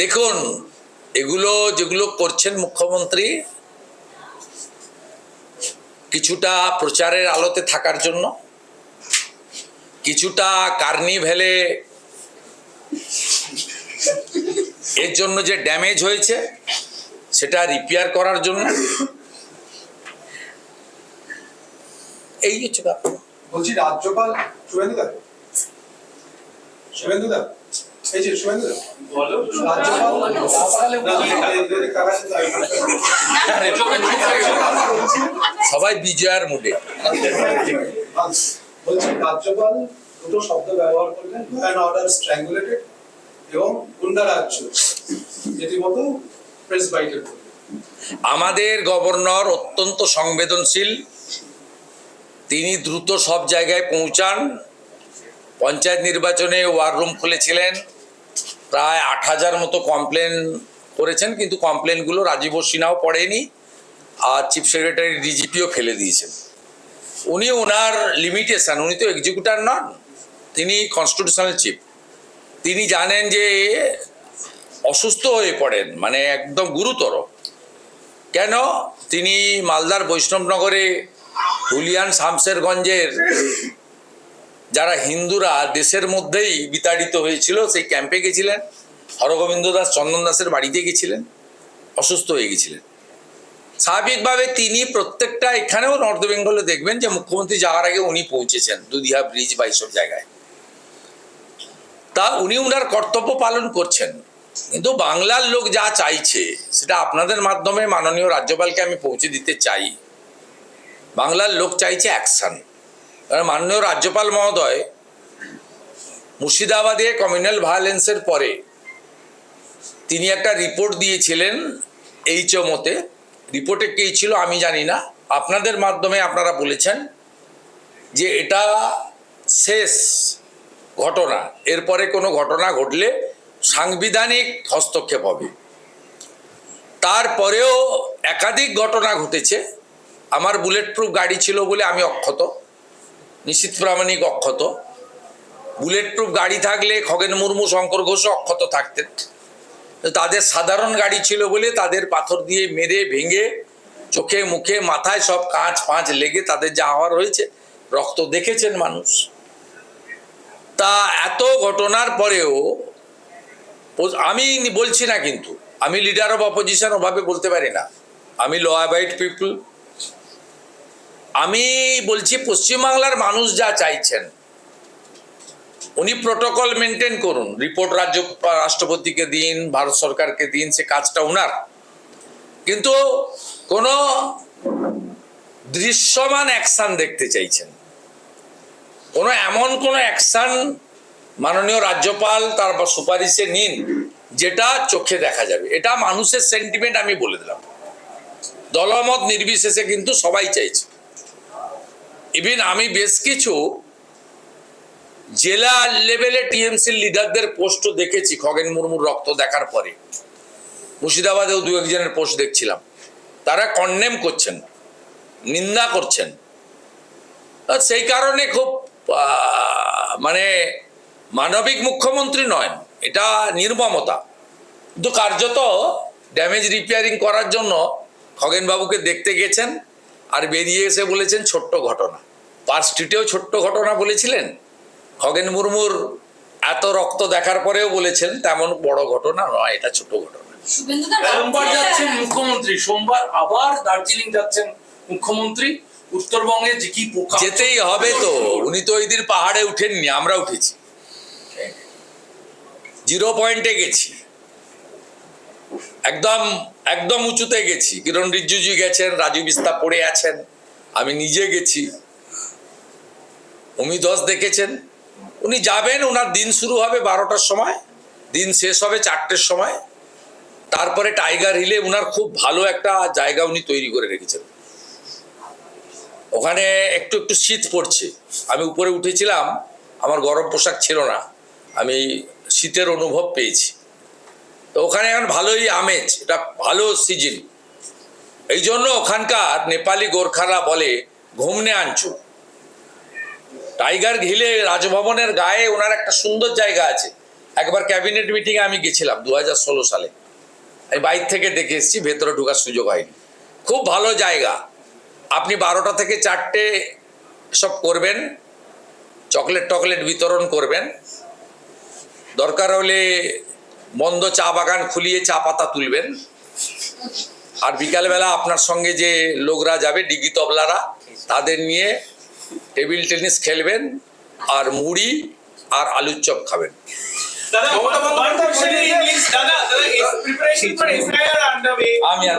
দেখুন, এগুলো যেগুলো করছেন মুখ্যমন্ত্রী, কিছুটা প্রচারের আলোতে থাকার জন্য, কিছুটা কার্নিভেলে এর জন্য যে ড্যামেজ হয়েছে, সেটা রিপেয়ার করার জন্য। এই হচ্ছে ব্যাপার। বলছি, রাজ্যপাল শুভেন্দু দা। শুভেন্দু এই যে শুভেন্দু রাজ্যপাল সবাই বিজয়ার মুডে বলছি রাজ্যপাল দুটো শব্দ ব্যবহার করলেন অ্যান্ড অর্ডার স্ট্র্যাঙ্গুলেটেড এবং গুন্ডা রাজ্য রীতিমতো প্রেস বাইটের আমাদের গভর্নর অত্যন্ত সংবেদনশীল তিনি দ্রুত সব জায়গায় পৌঁছান পঞ্চায়েত নির্বাচনে ওয়ার রুম খুলেছিলেন প্রায় আট হাজার মতো কমপ্লেন করেছেন, কিন্তু কমপ্লেনগুলো রাজীব সিনহাও পড়েনি, আর চিফ সেক্রেটারি ডিজিপিও ফেলে দিয়েছেন। উনি ওনার লিমিটেশন উনি তো এক্সিকিউটার নন, তিনি কনস্টিটিউশনাল চিফ তিনি জানেন যে অসুস্থ হয়ে পড়েন মানে একদম গুরুতর। কেন? তিনি মালদার বৈষ্ণবনগরে, হুলিয়ান শামসেরগঞ্জের যারা হিন্দুরা দেশের মধ্যেই বিতাড়িত হয়েছিল, সেই ক্যাম্পে গেছিলেন। হরগোবিন্দ দাস, চন্দন দাসের বাড়িতে গেছিলেন, অসুস্থ হয়ে গেছিলেন। স্বাভাবিকভাবে তিনি প্রত্যেকটা এখানেও নর্থ বেঙ্গলে দেখবেন যে মুখ্যমন্ত্রী যাওয়ার আগে উনি পৌঁছেছেন, দুদিহা ব্রিজ বা এইসব জায়গায়। তা উনি উনার কর্তব্য পালন করছেন। কিন্তু বাংলার লোক যা চাইছে, সেটা আপনাদের মাধ্যমে মাননীয় রাজ্যপালকে আমি পৌঁছে দিতে চাই। বাংলার লোক চাইছে অ্যাকশন মাননীয় রাজ্যপাল মহোদয় মুর্শিদাবাদে কমিউনাল ভায়োলেন্সের পরে তিনি একটা রিপোর্ট দিয়েছিলেন এইচ মতে। রিপোর্টে কে ছিল আমি জানি না। আপনাদের মাধ্যমে আপনারা বলেছেন যে এটা শেষ ঘটনা। এরপরে কোনো ঘটনা ঘটলে সাংবিধানিক হস্তক্ষেপ হবে। তারপরেও একাধিক ঘটনা ঘটেছে। আমার বুলেট প্রুফ গাড়ি ছিল বলে আমি অক্ষত। নিশ্চিত প্রামাণিক অক্ষত। বুলেট প্রুফ গাড়ি থাকলে খগেন মুর্মু, শঙ্কর ঘোষ অক্ষত থাকতেন। তাদের সাধারণ গাড়ি ছিল বলে তাদের পাথর দিয়ে মেরে, ভেঙে চোখে, মুখে, মাথায় সব কাঁচ পাঁচ লেগে তাদের যা হওয়ার হয়েছে, রক্ত দেখেছেন মানুষ। তা এত ঘটনার পরেও আমি বলছি না কিন্তু, আমি লিডার অফ অপোজিশন ওভাবে বলতে পারি না। আমি ল অ্যাবাইড পিপল আমি বলছি পশ্চিমবাংলার মানুষ যা চাইছেন, উনি প্রোটোকল মেনটেন করুন। রিপোর্ট রাজ্য, রাষ্ট্রপতিকে দিন, ভারত সরকারকে দিন, সে কাজটা উনার। কিন্তু কোনো দৃশ্যমান অ্যাকশন দেখতে চাইছেন। কোনো এমন কোনো অ্যাকশন মাননীয় রাজ্যপাল তার সুপারিশে নিন, যেটা চোখে দেখা যাবে। এটা মানুষের সেন্টিমেন্ট আমি বলে দিলাম। দলমত নির্বিশেষে কিন্তু সবাই চাইছে। ইভিন আমি বেশ কিছু জেলা লেভেলে টিএমসির লিডারদের পোস্টও দেখেছি, খগেন মুর্মুর রক্ত দেখার পরে। মুর্শিদাবাদেও দু একজনের পোস্ট দেখছিলাম। তারা কন্ডেম করছেন, নিন্দা করছেন। সেই কারণে খুব মানে মানবিক মুখ্যমন্ত্রী নয়, এটা নির্মমতা। কিন্তু কার্যত ড্যামেজ রিপেয়ারিং করার জন্য খগেনবাবুকে দেখতে গেছেন আর বেরিয়ে এসে বলেছেন ছোট্ট ঘটনা। পার্ক স্ট্রিটেও ছোট্ট ঘটনা বলেছিলেন। খগেন মুর্মুর এত রক্ত দেখার পরেও বলেছেন তেমন বড় ঘটনা নয় এটা ছোট ঘটনা। সোমবার যাচ্ছেন মুখ্যমন্ত্রী সোমবার আবার দার্জিলিং যাচ্ছেন মুখ্যমন্ত্রী। উত্তরবঙ্গে যে কি পোকা যেতেই হবে তো উনি তো ওই দিন পাহাড়ে উঠেননি আমরা উঠেছি। জিরো পয়েন্টে গেছি। একদম একদম উঁচুতে গেছি। কিরণ রিজিজু গেছেন রাজু বিস্তা পড়ে আছেন, আমি নিজে গেছি। অমি দশ দেখেছেন? উনি যাবেন ওনার দিন শুরু হবে বারোটার সময়, দিন শেষ হবে চারটের সময়। তারপরে টাইগার হিলে ওনার খুব ভালো একটা জায়গা উনি তৈরি করে রেখেছেন। ওখানে একটু একটু শীত পড়ছে। আমি উপরে উঠেছিলাম, আমার গরম পোশাক ছিল না। আমি শীতের অনুভব পেয়েছি। তো ওখানে এখন ভালোই আমেজ, এটা ভালো সিজন এই জন্য ওখানকার নেপালি গোর্খারা বলে, ঘুমনে আনছু টাইগার ঘিলে রাজভবনের গায়ে ওনার একটা সুন্দর জায়গা আছে। একবার ক্যাবিনেট মিটিংয়ে আমি গেছিলাম দু হাজার ষোলো সালে। আমি বাইর থেকে দেখে এসেছি, ভেতরে ঢোকার সুযোগ হয়নি। খুব ভালো জায়গা। আপনি বারোটা থেকে চারটে সব করবেন, চকলেট টকলেট বিতরণ করবেন। দরকার হলে বন্ধ চা বাগান খুলিয়ে চা পাতা তুলবেন। আর বিকালবেলা আপনার সঙ্গে যে লোকরা যাবে ডিগি তবলারা তাদের নিয়ে টেবিল টেনিস খেলবেন আর মুড়ি আর আলুর চপ খাবেন। আমি আর